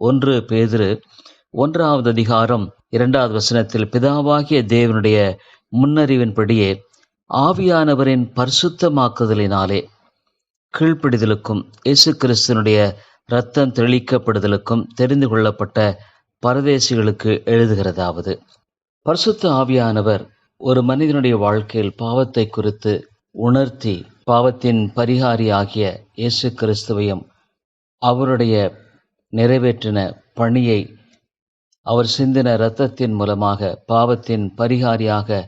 ஒன்று பேதுரு ஒன்றாவது அதிகாரம் இரண்டாவது வசனத்தில் பிதாவாகிய தேவனுடைய முன்னறிவின்படியே ஆவியானவரின் பரிசுத்தமாக்குதலினாலே கீழ்ப்பிடிதலுக்கும் இயேசு கிறிஸ்தனுடைய இரத்தம் தெளிக்கப்படுதலுக்கும் தெரிந்து கொள்ளப்பட்ட பரதேசிகளுக்கு எழுதுகிறதாவது. பரிசுத்த ஆவியானவர் ஒரு மனிதனுடைய வாழ்க்கையில் பாவத்தை குறித்து உணர்த்தி பாவத்தின் பரிகாரி ஆகிய இயேசு கிறிஸ்துவையும் அவருடைய நிறைவேற்றின பணியை அவர் சிந்தின இரத்தத்தின் மூலமாக பாவத்தின் பரிகாரியாக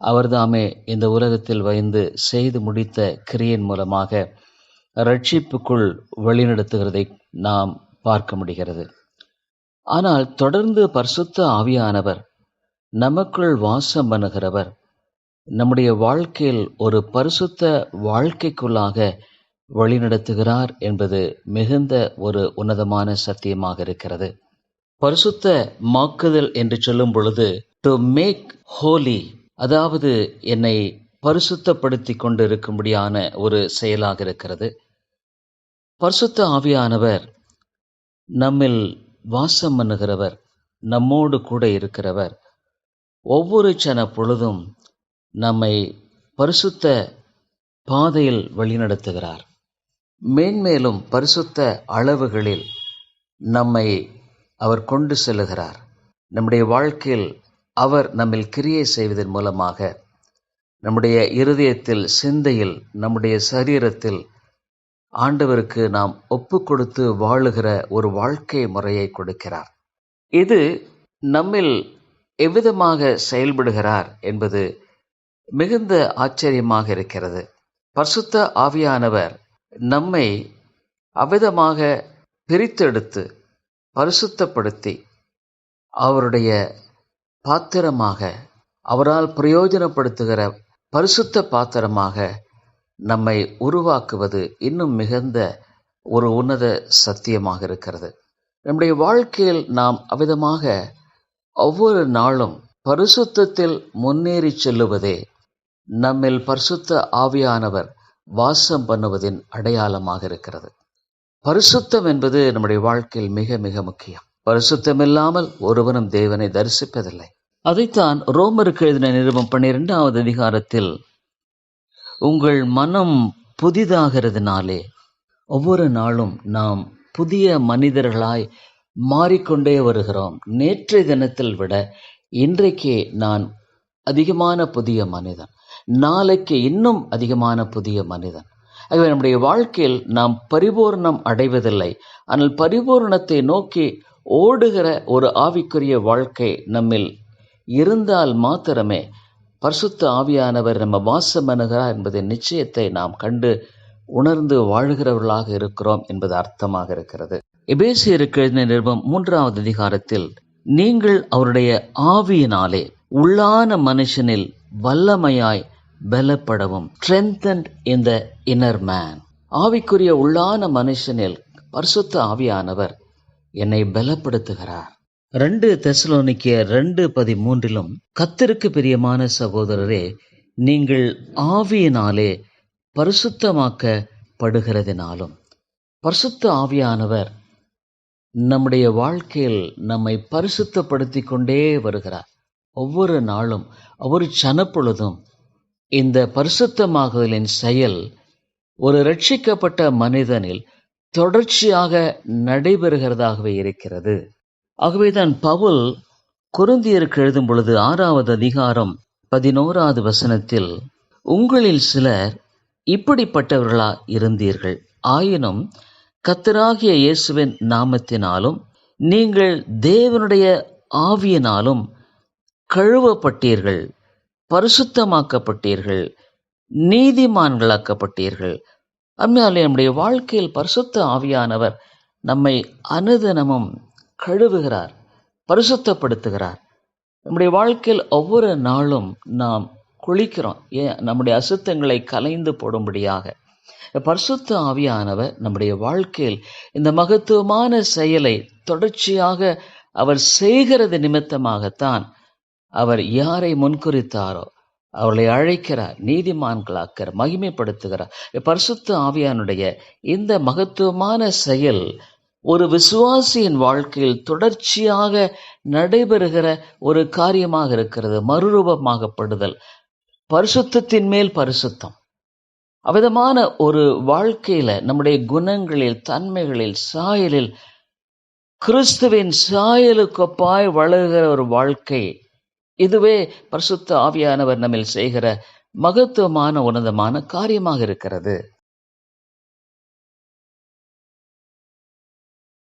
அவர்தாமே இந்த உலகத்தில் வைந்து செய்து முடித்த கிரியின் மூலமாக ரட்சிப்புக்குள் வழிநடத்துகிறதை நாம் பார்க்க முடிகிறது. ஆனால் தொடர்ந்து பரிசுத்த ஆவியானவர் நமக்குள் வாசம் பண்ணுகிறவர் நம்முடைய வாழ்க்கையில் ஒரு பரிசுத்த வாழ்க்கைக்குள்ளாக வழிநடத்துகிறார் என்பது மிகுந்த ஒரு உன்னதமான சத்தியமாக இருக்கிறது. பரிசுத்த மாக்குதல் என்று சொல்லும் பொழுது டு மேக் ஹோலி அதாவது என்னை பரிசுத்தப்படுத்தி கொண்டு இருக்கும்படியான ஒரு செயலாக இருக்கிறது. பரிசுத்த ஆவியானவர் நம்மில் வாசம் பண்ணுகிறவர் நம்மோடு கூட இருக்கிறவர். ஒவ்வொரு சன பொழுதும் நம்மை பரிசுத்த பாதையில் வழிநடத்துகிறார். மேன்மேலும் பரிசுத்த அளவுகளில் நம்மை அவர் கொண்டு செல்லுகிறார். நம்முடைய வாழ்க்கையில் அவர் நம்மில் கிரியை செய்வதன் மூலமாக நம்முடைய இருதயத்தில் சிந்தையில் நம்முடைய சரீரத்தில் ஆண்டவருக்கு நாம் ஒப்பு கொடுத்து வாழுகிற ஒரு வாழ்க்கை முறையை கொடுக்கிறார். இது நம்மில் எவ்விதமாக செயல்படுகிறார் என்பது மிகுந்த ஆச்சரியமாக இருக்கிறது. பரிசுத்த ஆவியானவர் நம்மை அவ்விதமாக பிரித்தெடுத்து பரிசுத்தப்படுத்தி அவருடைய பாத்திரமாக அவரால் பிரயோஜனப்படுத்துகிற பரிசுத்த பாத்திரமாக நம்மை உருவாக்குவது இன்னும் மிகுந்த ஒரு உன்னத சத்தியமாக இருக்கிறது. நம்முடைய வாழ்க்கையில் நாம் அவ்விதமாக ஒவ்வொரு நாளும் பரிசுத்தத்தில் முன்னேறி செல்லுவதே நம்மில் பரிசுத்த ஆவியானவர் வாசம் பண்ணுவதின் அடையாளமாக இருக்கிறது. பரிசுத்தம் என்பது நம்முடைய வாழ்க்கையில் மிக மிக முக்கியம். பரிசுத்தம் இல்லாமல் ஒருவனும் தேவனை தரிசிப்பதில்லை. அதைத்தான் ரோமருக்கு எழுதின நிருபம் பன்னிரெண்டாவது அதிகாரத்தில் உங்கள் மனம் புதிதாகிறதுனாலே ஒவ்வொரு நாளும் நாம் புதிய மனிதர்களாய் மாறிக்கொண்டே வருகிறோம். நேற்றைய தினத்தில் விட இன்றைக்கே நான் அதிகமான புதிய மனிதன். நாளைக்கு இன்னும் அதிகமான புதிய மனிதன். ஆகவே நம்முடைய வாழ்க்கையில் நாம் பரிபூர்ணம் அடைவதில்லை. ஆனால் பரிபூர்ணத்தை நோக்கி ஓடுகிற ஒரு ஆவிக்குரிய வாழ்க்கை நம்மில் இருந்தால் மாத்திரமே பரிசுத்த ஆவியானவர் நம்ம வாசம் அணுகிறார் என்பதை நிச்சயத்தை நாம் கண்டு உணர்ந்து வாழ்கிறவர்களாக இருக்கிறோம் என்பது அர்த்தமாக இருக்கிறது. எபேசியருக்கு எழுதின நிருபம் மூன்றாவது அதிகாரத்தில் நீங்கள் அவருடைய ஆவியினாலே உள்ளான மனுஷனில் வல்லமையாய் பலப்படவும். Strengthened in the inner man ஆவிக்குரிய உள்ளான மனுஷனில் பரிசுத்த ஆவியானவர் என்னை பலப்படுத்துகிறார். ரெண்டு தெசலோனிக்கிய ரெண்டு பதிமூன்றிலும் கத்திற்கு பிரியமான சகோதரரே நீங்கள் ஆவியினாலே பரிசுத்தமாக்கப்படுகிறதினாலும் பரிசுத்த ஆவியானவர் நம்முடைய வாழ்க்கையில் நம்மை பரிசுத்தப்படுத்தி கொண்டே வருகிறார். ஒவ்வொரு நாளும் ஒவ்வொரு சனப்பொழுதும் இந்த பரிசுத்தமாகுதலின் செயல் ஒரு ரட்சிக்கப்பட்ட மனிதனில் தொடர்ச்சியாக நடைபெறுகிறதாகவே இருக்கிறது. ஆகவேதான் பவுல் குருந்தியருக்கு எழுதும் பொழுது ஆறாவது அதிகாரம் பதினோராவது வசனத்தில் உங்களில் சிலர் இப்படிப்பட்டவர்களா இருந்தீர்கள். ஆயினும் கத்தராகிய இயேசுவின் நாமத்தினாலும் நீங்கள் தேவனுடைய ஆவியினாலும் கழுவப்பட்டீர்கள். பரிசுத்தமாக்கப்பட்டீர்கள். நீதிமான்களாக்கப்பட்டீர்கள். அம்மையாலே நம்முடைய வாழ்க்கையில் பரிசுத்த ஆவியானவர் நம்மை அனுதினமும் கழுவுகிறார் பரிசுத்தப்படுத்துகிறார். நம்முடைய வாழ்க்கையில் ஒவ்வொரு நாளும் நாம் குளிக்கிறோம். ஏன் நம்முடைய அசுத்தங்களை கலைந்து போடும்படியாக. பரிசுத்த ஆவியானவர் நம்முடைய வாழ்க்கையில் இந்த மகத்துவமான செயலை தொடர்ச்சியாக அவர் செய்கிறது நிமித்தமாகத்தான் அவர் யாரை முன்குறித்தாரோ அவர்களை அழைக்கிறார் நீதிமான்களாக்கிறார் மகிமைப்படுத்துகிறார். பரிசுத்த ஆவியானுடைய இந்த மகத்துவமான செயல் ஒரு விசுவாசியின் வாழ்க்கையில் தொடர்ச்சியாக நடைபெறுகிற ஒரு காரியமாக இருக்கிறது மறுரூபமாகப்படுதல். பரிசுத்தத்தின் மேல் பரிசுத்தம். அவ்விதமான ஒரு வாழ்க்கையில நம்முடைய குணங்களில் தன்மைகளில் சாயலில் கிறிஸ்துவின் சாயலுக்கொப்பாய் வளர்கிற ஒரு வாழ்க்கை இதுவே பரிசுத்த ஆவியானவர் நம்மில் செய்கிற மகத்துவமான உன்னதமான காரியமாக இருக்கிறது.